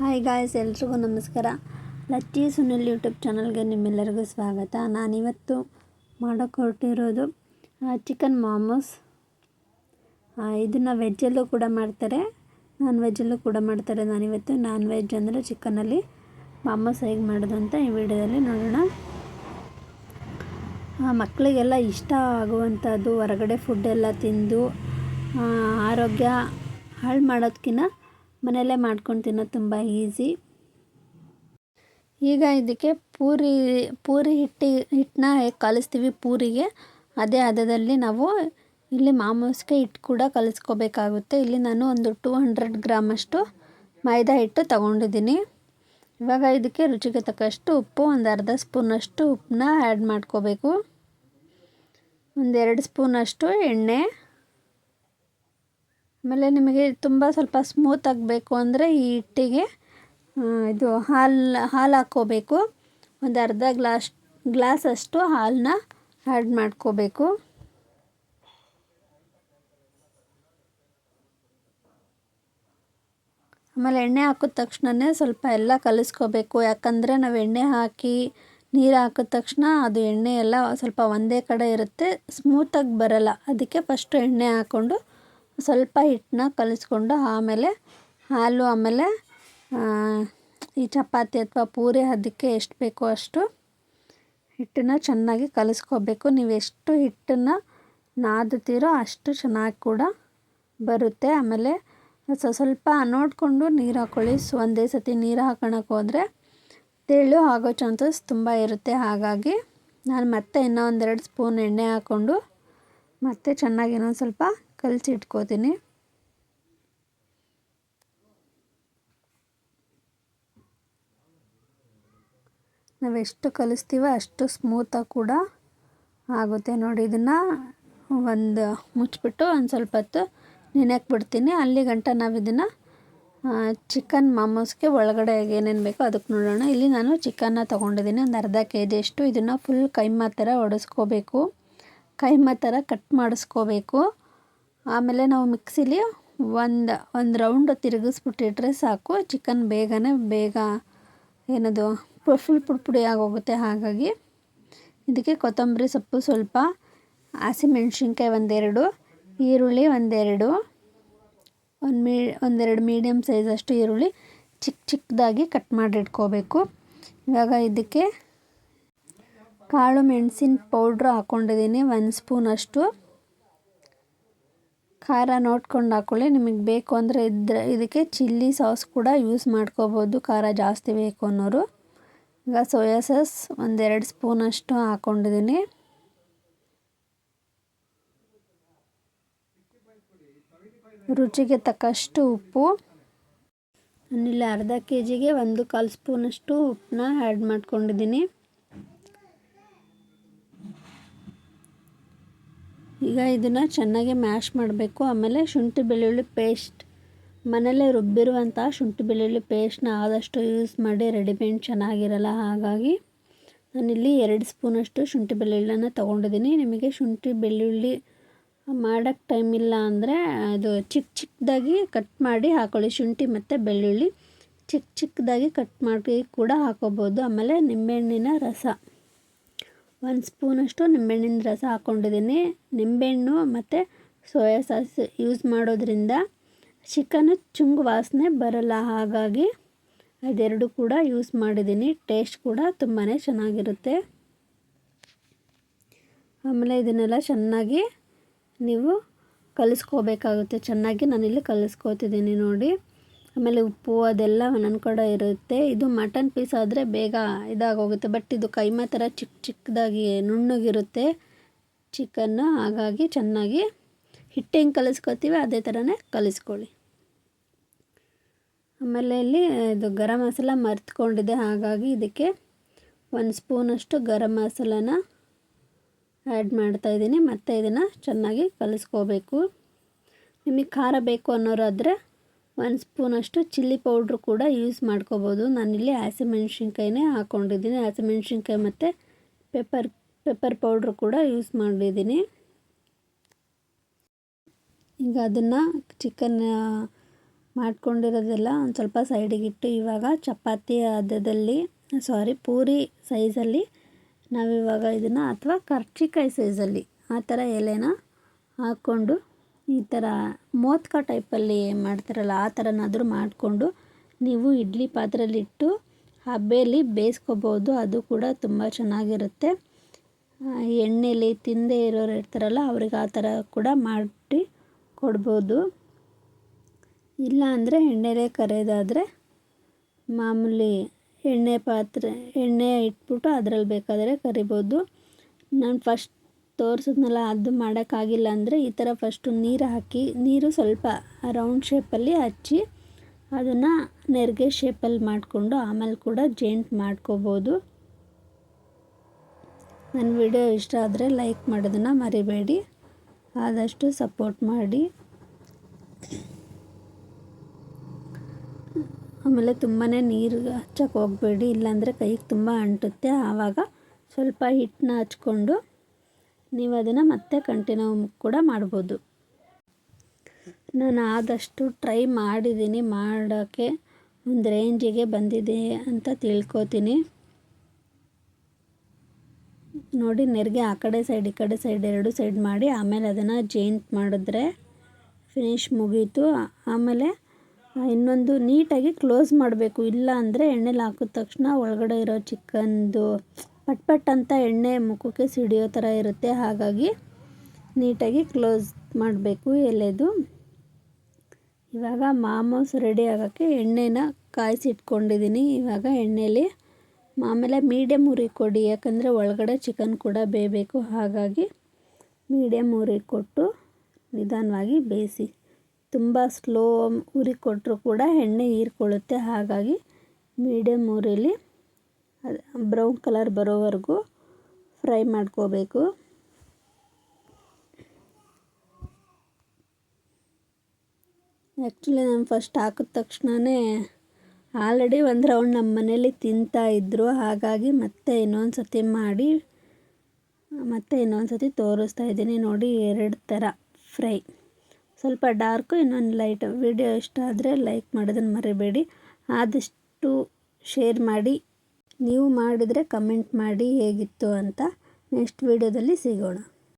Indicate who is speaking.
Speaker 1: Hi guys ಎಲ್ರಿಗೂ ನಮಸ್ಕಾರ. Lachchi Sunil YouTube ಚಾನಲ್ಗೆ ನಿಮ್ಮೆಲ್ಲರಿಗೂ ಸ್ವಾಗತ. ನಾನಿವತ್ತು ಮಾಡೋಕ್ಕೆ ಹೊರಟಿರೋದು ಚಿಕನ್ ಮಾಮೋಸ್ ಇದನ್ನು ವೆಜ್ಜಲ್ಲೂ ಕೂಡ ಮಾಡ್ತಾರೆ ನಾನ್ ವೆಜ್ಜಲ್ಲೂ ಕೂಡ ಮಾಡ್ತಾರೆ ನಾನಿವತ್ತು. ನಾನ್ ವೆಜ್ ಅಂದರೆ ಚಿಕನಲ್ಲಿ ಮಾಮೋಸ್ ಹೇಗೆ ಮಾಡೋದು ಅಂತ ಈ ವಿಡಿಯೋದಲ್ಲಿ ನೋಡೋಣ. ಮಕ್ಕಳಿಗೆಲ್ಲ ಇಷ್ಟ ಆಗುವಂಥದ್ದು, ಹೊರಗಡೆ ಫುಡ್ಡೆಲ್ಲ ತಿಂದು ಆರೋಗ್ಯ ಹಾಳು ಮಾಡೋದಕ್ಕಿಂತ ಮನೆಯಲ್ಲೇ ಮಾಡ್ಕೊಂಡು ತಿನ್ನೋದು ತುಂಬ ಈಸಿ. ಈಗ ಇದಕ್ಕೆ ಪೂರಿ ಪೂರಿ ಹಿಟ್ಟಿ ಹಿಟ್ಟನ್ನ ಹೇಗೆ ಕಲಿಸ್ತೀವಿ ಪೂರಿಗೆ. ಅದೇ ಹದದಲ್ಲಿ ನಾವು ಇಲ್ಲಿ ಮಾಮೂಸ್ಗೆ ಹಿಟ್ಟು ಕೂಡ ಕಲಿಸ್ಕೋಬೇಕಾಗುತ್ತೆ. ಇಲ್ಲಿ ನಾನು ಒಂದು ಟೂ ಹಂಡ್ರೆಡ್ ಗ್ರಾಮಷ್ಟು ಮೈದಾ ಹಿಟ್ಟು ತಗೊಂಡಿದ್ದೀನಿ. ಇವಾಗ ಇದಕ್ಕೆ ರುಚಿಗೆ ತಕ್ಕಷ್ಟು ಉಪ್ಪು, ಒಂದು ಅರ್ಧ ಸ್ಪೂನಷ್ಟು ಉಪ್ಪನ್ನ ಆ್ಯಡ್ ಮಾಡ್ಕೋಬೇಕು. ಒಂದೆರಡು ಸ್ಪೂನಷ್ಟು ಎಣ್ಣೆ. ಆಮೇಲೆ ನಿಮಗೆ ತುಂಬ ಸ್ವಲ್ಪ ಸ್ಮೂತ್ ಆಗಬೇಕು ಅಂದರೆ ಈ ಹಿಟ್ಟಿಗೆ ಇದು ಹಾಲು ಹಾಲು ಹಾಕ್ಕೋಬೇಕು. ಒಂದು ಅರ್ಧ ಗ್ಲಾಸ್ ಗ್ಲಾಸಷ್ಟು ಹಾಲನ್ನ ಆ್ಯಡ್ ಮಾಡ್ಕೋಬೇಕು. ಆಮೇಲೆ ಎಣ್ಣೆ ಹಾಕಿದ ತಕ್ಷಣವೇ ಸ್ವಲ್ಪ ಎಲ್ಲ ಕಲಿಸ್ಕೋಬೇಕು. ಯಾಕಂದರೆ ನಾವು ಎಣ್ಣೆ ಹಾಕಿ ನೀರು ಹಾಕಿದ ತಕ್ಷಣ ಅದು ಎಣ್ಣೆ ಎಲ್ಲ ಸ್ವಲ್ಪ ಒಂದೇ ಕಡೆ ಇರುತ್ತೆ ಸ್ಮೂತಾಗಿ ಬರಲ್ಲ. ಅದಕ್ಕೆ ಫಸ್ಟು ಎಣ್ಣೆ ಹಾಕ್ಕೊಂಡು ಸ್ವಲ್ಪ ಹಿಟ್ಟನ್ನ ಕಲಿಸ್ಕೊಂಡು ಆಮೇಲೆ ಹಾಲು ಆಮೇಲೆ ಈ ಚಪಾತಿ ಅಥವಾ ಪೂರಿ ಅದಕ್ಕೆ ಎಷ್ಟು ಬೇಕೋ ಅಷ್ಟು ಹಿಟ್ಟನ್ನು ಚೆನ್ನಾಗಿ ಕಲಿಸ್ಕೋಬೇಕು. ನೀವು ಎಷ್ಟು ಹಿಟ್ಟನ್ನು ನಾದುತ್ತೀರೋ ಅಷ್ಟು ಚೆನ್ನಾಗಿ ಕೂಡ ಬರುತ್ತೆ. ಆಮೇಲೆ ಸ್ವಲ್ಪ ನೋಡಿಕೊಂಡು ನೀರು ಹಾಕ್ಕೊಳ್ಳಿ ಒಂದೇ ಸತಿ ನೀರು ಹಾಕೋಣಕ್ಕೆ ಹೋದರೆ ತೆಳು ಆಗೋ ಚಾನ್ಸಸ್ ತುಂಬ ಇರುತ್ತೆ. ಹಾಗಾಗಿ ನಾನು ಮತ್ತೆ ಇನ್ನೂ ಒಂದೆರಡು ಸ್ಪೂನ್ ಎಣ್ಣೆ ಹಾಕ್ಕೊಂಡು ಮತ್ತೆ ಚೆನ್ನಾಗಿ ಇನ್ನೊಂದು ಸ್ವಲ್ಪ ಕಲಸಿ ಇಟ್ಕೋತೀನಿ. ನಾವೆಷ್ಟು ಕಲಿಸ್ತೀವೋ ಅಷ್ಟು ಸ್ಮೂತಾಗಿ ಕೂಡ ಆಗುತ್ತೆ ನೋಡಿ ಇದನ್ನು. ಒಂದು ಮುಚ್ಚಿಬಿಟ್ಟು ಒಂದು ಸ್ವಲ್ಪ ಹೊತ್ತು ನೆನೆಯಕ್ಕೆ ಬಿಡ್ತೀನಿ. ಅಲ್ಲಿ ಗಂಟ ನಾವು ಇದನ್ನು ಚಿಕನ್ ಮಾಮೋಸ್ಗೆ ಒಳಗಡೆ ಏನೇನು ಬೇಕೋ ಅದಕ್ಕೆ ನೋಡೋಣ. ಇಲ್ಲಿ ನಾನು ಚಿಕನ್ನ ತೊಗೊಂಡಿದ್ದೀನಿ ಒಂದು ಅರ್ಧ ಕೆ ಜಿಯಷ್ಟು ಇದನ್ನು ಫುಲ್ ಕೈಮಾ ಥರ ಒಡಿಸ್ಕೋಬೇಕು. ಕೈಮಾ ಥರ ಕಟ್ ಮಾಡಿಸ್ಕೋಬೇಕು. ಆಮೇಲೆ ನಾವು ಮಿಕ್ಸಿಲಿ ಒಂದು ಒಂದು ರೌಂಡ್ ತಿರುಗಿಸ್ಬಿಟ್ಟಿಟ್ರೆ ಸಾಕು. ಚಿಕನ್ ಬೇಗನೆ, ಬೇಗ ಏನದು ಫುಲ್ ಪುಡಿ ಪುಡಿ ಆಗೋಗುತ್ತೆ. ಹಾಗಾಗಿ ಇದಕ್ಕೆ ಕೊತ್ತಂಬರಿ ಸೊಪ್ಪು ಸ್ವಲ್ಪ ಹಸಿಮೆಣ್ಸಿನ್ಕಾಯಿ ಒಂದೆರಡು, ಈರುಳ್ಳಿ ಒಂದೆರಡು, ಒಂದು ಮೀ, ಒಂದೆರಡು ಮೀಡಿಯಮ್ ಸೈಜಷ್ಟು ಈರುಳ್ಳಿ ಚಿಕ್ಕ ಚಿಕ್ಕದಾಗಿ ಕಟ್ ಮಾಡಿ ಇಟ್ಕೋಬೇಕು ಇವಾಗ ಇದಕ್ಕೆ ಕಾಳು ಮೆಣಸಿನ ಪೌಡ್ರ್ ಹಾಕ್ಕೊಂಡಿದ್ದೀನಿ ಒಂದು ಸ್ಪೂನಷ್ಟು ಖಾರ ನೋಡ್ಕೊಂಡು ಹಾಕ್ಕೊಳ್ಳಿ ನಿಮಗೆ ಬೇಕು ಅಂದರೆ ಇದ್ದರೆ ಇದಕ್ಕೆ ಚಿಲ್ಲಿ ಸಾಸ್ ಕೂಡ ಯೂಸ್ ಮಾಡ್ಕೋಬೋದು. ಖಾರ ಜಾಸ್ತಿ ಬೇಕು ಅನ್ನೋರು. ಈಗ ಸೋಯಾ ಸಾಸ್ ಒಂದೆರಡು ಸ್ಪೂನಷ್ಟು ಹಾಕ್ಕೊಂಡಿದ್ದೀನಿ ರುಚಿಗೆ ತಕ್ಕಷ್ಟು ಉಪ್ಪು. ನಾನಿಲ್ಲಿ ಅರ್ಧ ಕೆ ಜಿಗೆ ಒಂದು ಕಾಲು ಸ್ಪೂನಷ್ಟು ಉಪ್ಪನ್ನ ಆ್ಯಡ್ ಮಾಡ್ಕೊಂಡಿದ್ದೀನಿ ಈಗ ಇದನ್ನು ಚೆನ್ನಾಗಿ ಮ್ಯಾಶ್ ಮಾಡಬೇಕು. ಆಮೇಲೆ ಶುಂಠಿ ಬೆಳ್ಳುಳ್ಳಿ ಪೇಸ್ಟ್. ಮನೆಯಲ್ಲೇ ರುಬ್ಬಿರುವಂಥ ಶುಂಠಿ ಬೆಳ್ಳುಳ್ಳಿ ಪೇಸ್ಟ್ನ ಆದಷ್ಟು ಯೂಸ್ ಮಾಡಿ ರೆಡಿಮೇಡ್ ಚೆನ್ನಾಗಿರಲ್ಲ ಹಾಗಾಗಿ ನಾನಿಲ್ಲಿ ಎರಡು ಸ್ಪೂನಷ್ಟು ಶುಂಠಿ ಬೆಳ್ಳುಳ್ಳಿನ ತೊಗೊಂಡಿದ್ದೀನಿ. ನಿಮಗೆ ಶುಂಠಿ ಬೆಳ್ಳುಳ್ಳಿ ಮಾಡೋಕ್ಕೆ ಟೈಮ್ ಇಲ್ಲ ಅಂದರೆ ಅದು ಚಿಕ್ಕ ಚಿಕ್ಕದಾಗಿ ಕಟ್ ಮಾಡಿ ಹಾಕೊಳ್ಳಿ. ಶುಂಠಿ ಮತ್ತು ಬೆಳ್ಳುಳ್ಳಿ ಚಿಕ್ಕ ಚಿಕ್ಕದಾಗಿ ಕಟ್ ಮಾಡಿ ಕೂಡ ಹಾಕೋಬೋದು. ಆಮೇಲೆ ನಿಂಬೆಹಣ್ಣಿನ ರಸ. ಒಂದು ಸ್ಪೂನಷ್ಟು ನಿಂಬೆಹಣ್ಣಿನ ರಸ ಹಾಕ್ಕೊಂಡಿದ್ದೀನಿ ನಿಂಬೆಹಣ್ಣು ಮತ್ತು ಸೋಯಾ ಸಾಸ್ ಯೂಸ್ ಮಾಡೋದ್ರಿಂದ ಚಿಕನ್ ಚುಂಗು ವಾಸನೆ ಬರಲ್ಲ. ಹಾಗಾಗಿ ಅದೆರಡು ಕೂಡ ಯೂಸ್ ಮಾಡಿದ್ದೀನಿ. ಟೇಸ್ಟ್ ಕೂಡ ತುಂಬಾ ಚೆನ್ನಾಗಿರುತ್ತೆ. ಆಮೇಲೆ ಇದನ್ನೆಲ್ಲ ಚೆನ್ನಾಗಿ ನೀವು ಕಲಿಸ್ಕೋಬೇಕಾಗುತ್ತೆ. ಚೆನ್ನಾಗಿ ನಾನಿಲ್ಲಿ ಕಲಿಸ್ಕೋತಿದ್ದೀನಿ ನೋಡಿ. ಆಮೇಲೆ ಉಪ್ಪು ಅದೆಲ್ಲ ಒಂದೊಂದು ಕಡೆ ಇರುತ್ತೆ. ಇದು ಮಟನ್ ಪೀಸ್ ಆದರೆ ಬೇಗ ಇದಾಗೋಗುತ್ತೆ. ಬಟ್ ಇದು ಕೈಮಾ ಥರ ಚಿಕ್ಕ ಚಿಕ್ಕದಾಗಿ ನುಣ್ಣಗಿರುತ್ತೆ. ಚಿಕನ್ನು ಹಾಗಾಗಿ ಚೆನ್ನಾಗಿ ಹಿಟ್ಟು ಹೆಂಗೆ ಕಲಿಸ್ಕೊತೀವಿ, ಅದೇ ಥರನೇ ಕಲಿಸ್ಕೊಳ್ಳಿ. ಆಮೇಲೆ ಇಲ್ಲಿ ಇದು ಗರಂ ಮಸಾಲ ಮರ್ತ್ಕೊಂಡಿದೆ. ಹಾಗಾಗಿ ಇದಕ್ಕೆ ಒಂದು ಸ್ಪೂನಷ್ಟು ಗರಂ ಮಸಾಲನ ಆ್ಯಡ್ ಮಾಡ್ತಾಯಿದ್ದೀನಿ ಮತ್ತು ಇದನ್ನು ಚೆನ್ನಾಗಿ ಕಲಿಸ್ಕೋಬೇಕು. ನಿಮಗೆ ಖಾರ ಬೇಕು ಅನ್ನೋರಾದರೆ ಒಂದು ಸ್ಪೂನಷ್ಟು ಚಿಲ್ಲಿ ಪೌಡ್ರ್ ಕೂಡ ಯೂಸ್ ಮಾಡ್ಕೋಬೋದು. ನಾನಿಲ್ಲಿ ಹಸಿಮೆಣ್ಸಿನ್ಕಾಯಿನೇ ಹಾಕ್ಕೊಂಡಿದ್ದೀನಿ ಹಸಿಮೆಣ್ಸಿನ್ಕಾಯಿ ಮತ್ತು ಪೆಪ್ಪರ್ ಪೆಪ್ಪರ್ ಪೌಡ್ರ್ ಕೂಡ ಯೂಸ್ ಮಾಡಿದ್ದೀನಿ. ಈಗ ಅದನ್ನು ಚಿಕನ್ ಮಾಡ್ಕೊಂಡಿರೋದೆಲ್ಲ ಒಂದು ಸ್ವಲ್ಪ ಸೈಡಿಗಿಟ್ಟು ಇವಾಗ ಚಪಾತಿ ಹದದಲ್ಲಿ ಸಾರಿ, ಪೂರಿ ಸೈಜಲ್ಲಿ ನಾವಿವಾಗ ಇದನ್ನು ಅಥವಾ ಕರ್ಚಿಕಾಯಿ ಸೈಜಲ್ಲಿ ಆ ಥರ ಎಲೆನ ಹಾಕ್ಕೊಂಡು ಈ ಥರ ಮೋತ್ಕ ಟೈಪಲ್ಲಿ ಮಾಡ್ತಾರಲ್ಲ, ಆ ಥರನಾದರೂ ಮಾಡಿಕೊಂಡು ನೀವು ಇಡ್ಲಿ ಪಾತ್ರೆಯಲ್ಲಿಟ್ಟು ಹಬ್ಬೆಯಲ್ಲಿ ಬೇಯಿಸ್ಕೋಬೋದು, ಅದು ಕೂಡ ತುಂಬ ಚೆನ್ನಾಗಿರುತ್ತೆ. ಎಣ್ಣೆಯಲ್ಲಿ ತಿಂದೇ ಇರೋರು ಇರ್ತಾರಲ್ಲ, ಅವ್ರಿಗೆ ಆ ಥರ ಕೂಡ ಮಾಡಿ ಕೊಡ್ಬೋದು. ಇಲ್ಲ ಅಂದರೆ ಎಣ್ಣೆಲೇ ಕರೆಯೋದಾದರೆ ಮಾಮೂಲಿ ಎಣ್ಣೆ ಪಾತ್ರೆ, ಎಣ್ಣೆ ಇಟ್ಬಿಟ್ಟು ಅದರಲ್ಲಿ ಬೇಕಾದರೆ ಕರಿಬೋದು. ನಾನು ಫಸ್ಟ್ ತೋರಿಸಿದ್ನಲ್ಲ, ಅದು ಮಾಡೋಕ್ಕಾಗಿಲ್ಲ ಅಂದರೆ ಈ ಥರ ಫಸ್ಟು ನೀರು ಹಾಕಿ, ನೀರು ಸ್ವಲ್ಪ ರೌಂಡ್ ಶೇಪಲ್ಲಿ ಹಚ್ಚಿ ಅದನ್ನು ನೆರಿಗೆ ಶೇಪಲ್ಲಿ ಮಾಡಿಕೊಂಡು ಆಮೇಲೆ ಕೂಡ ಜೇಂಟ್ ಮಾಡ್ಕೋಬೋದು. ನನ್ನ ವಿಡಿಯೋ ಇಷ್ಟ ಆದರೆ ಲೈಕ್ ಮಾಡೋದನ್ನು ಮರಿಬೇಡಿ. ಆದಷ್ಟು ಸಪೋರ್ಟ್ ಮಾಡಿ. ಆಮೇಲೆ ತುಂಬಾ ನೀರು ಹಚ್ಚಕ್ಕೆ ಹೋಗಬೇಡಿ, ಇಲ್ಲಾಂದರೆ ಕೈಗೆ ತುಂಬ ಅಂಟುತ್ತೆ. ಆವಾಗ ಸ್ವಲ್ಪ ಹಿಟ್ಟನ್ನ ಹಚ್ಕೊಂಡು ನೀವು ಅದನ್ನು ಮತ್ತೆ ಕಂಟಿನ್ಯೂ ಕೂಡ ಮಾಡ್ಬೋದು. ನಾನು ಆದಷ್ಟು ಟ್ರೈ ಮಾಡಿದ್ದೀನಿ, ಮಾಡೋಕ್ಕೆ ಒಂದು ರೇಂಜಿಗೆ ಬಂದಿದೆ ಅಂತ ತಿಳ್ಕೊತೀನಿ. ನೋಡಿ, ನೆರಿಗೆ ಆ ಕಡೆ ಸೈಡ್ ಈ ಕಡೆ ಸೈಡ್ ಎರಡು ಸೈಡ್ ಮಾಡಿ, ಆಮೇಲೆ ಅದನ್ನು ಜೇಂಟ್ ಮಾಡಿದ್ರೆ ಫಿನಿಶ್ ಮುಗೀತು. ಆಮೇಲೆ ಇನ್ನೊಂದು ನೀಟಾಗಿ ಕ್ಲೋಸ್ ಮಾಡಬೇಕು. ಇಲ್ಲ ಅಂದರೆ ಎಣ್ಣೆಲಿ ಹಾಕಿದ ತಕ್ಷಣ ಒಳಗಡೆ ಇರೋ ಚಿಕನ್ದು ಪಟ್ ಪಟ್ ಅಂತ ಎಣ್ಣೆ ಮುಖಕ್ಕೆ ಸಿಡಿಯೋ ಥರ ಇರುತ್ತೆ. ಹಾಗಾಗಿ ನೀಟಾಗಿ ಕ್ಲೋಸ್ ಮಾಡಬೇಕು ಎಲೆದು. ಇವಾಗ ಮಾಮೋಸ್ ರೆಡಿ ಆಗೋಕ್ಕೆ ಎಣ್ಣೆನ ಕಾಯಿಸಿಟ್ಕೊಂಡಿದ್ದೀನಿ. ಇವಾಗ ಎಣ್ಣೆಲಿ ಆಮೇಲೆ ಮೀಡಿಯಮ್ ಉರಿ ಕೊಡಿ, ಯಾಕಂದರೆ ಒಳಗಡೆ ಚಿಕನ್ ಕೂಡ ಬೇಯಬೇಕು. ಹಾಗಾಗಿ ಮೀಡಿಯಮ್ ಉರಿ ಕೊಟ್ಟು ನಿಧಾನವಾಗಿ ಬೇಯಿಸಿ. ತುಂಬ ಸ್ಲೋ ಉರಿ ಕೊಟ್ಟರು ಕೂಡ ಎಣ್ಣೆ ಹೀರ್ಕೊಳ್ಳುತ್ತೆ. ಹಾಗಾಗಿ ಮೀಡಿಯಮ್ ಉರಿಲಿ ಬ್ರೌನ್ ಕಲರ್ ಬರೋವರೆಗೂ ಫ್ರೈ ಮಾಡ್ಕೋಬೇಕು. ಆ್ಯಕ್ಚುಲಿ ನಾನು ಫಸ್ಟ್ ಹಾಕಿದ ತಕ್ಷಣವೇ ಆಲ್ರೆಡಿ ಒಂದು ರೌಂಡ್ ನಮ್ಮ ಮನೇಲಿ ತಿಂತಾಯಿದ್ರು ಹಾಗಾಗಿ ಮತ್ತೆ ಇನ್ನೊಂದು ಸತಿ ಮಾಡಿ, ಮತ್ತೆ ಇನ್ನೊಂದು ಸತಿ ತೋರಿಸ್ತಾ ಇದ್ದೀನಿ. ನೋಡಿ, ಎರಡು ಥರ ಫ್ರೈ. ಸ್ವಲ್ಪ ಡಾರ್ಕು, ಇನ್ನೊಂದು ಲೈಟ್. ವಿಡಿಯೋ ಇಷ್ಟ ಆದರೆ ಲೈಕ್ ಮಾಡೋದನ್ನು ಮರಿಬೇಡಿ. ಆದಷ್ಟು ಶೇರ್ ಮಾಡಿ. ನೀವು ಮಾಡಿದರೆ ಕಮೆಂಟ್ ಮಾಡಿ ಹೇಗಿತ್ತು ಅಂತ ನೆಕ್ಸ್ಟ್ ವೀಡಿಯೋದಲ್ಲಿ ಸಿಗೋಣ.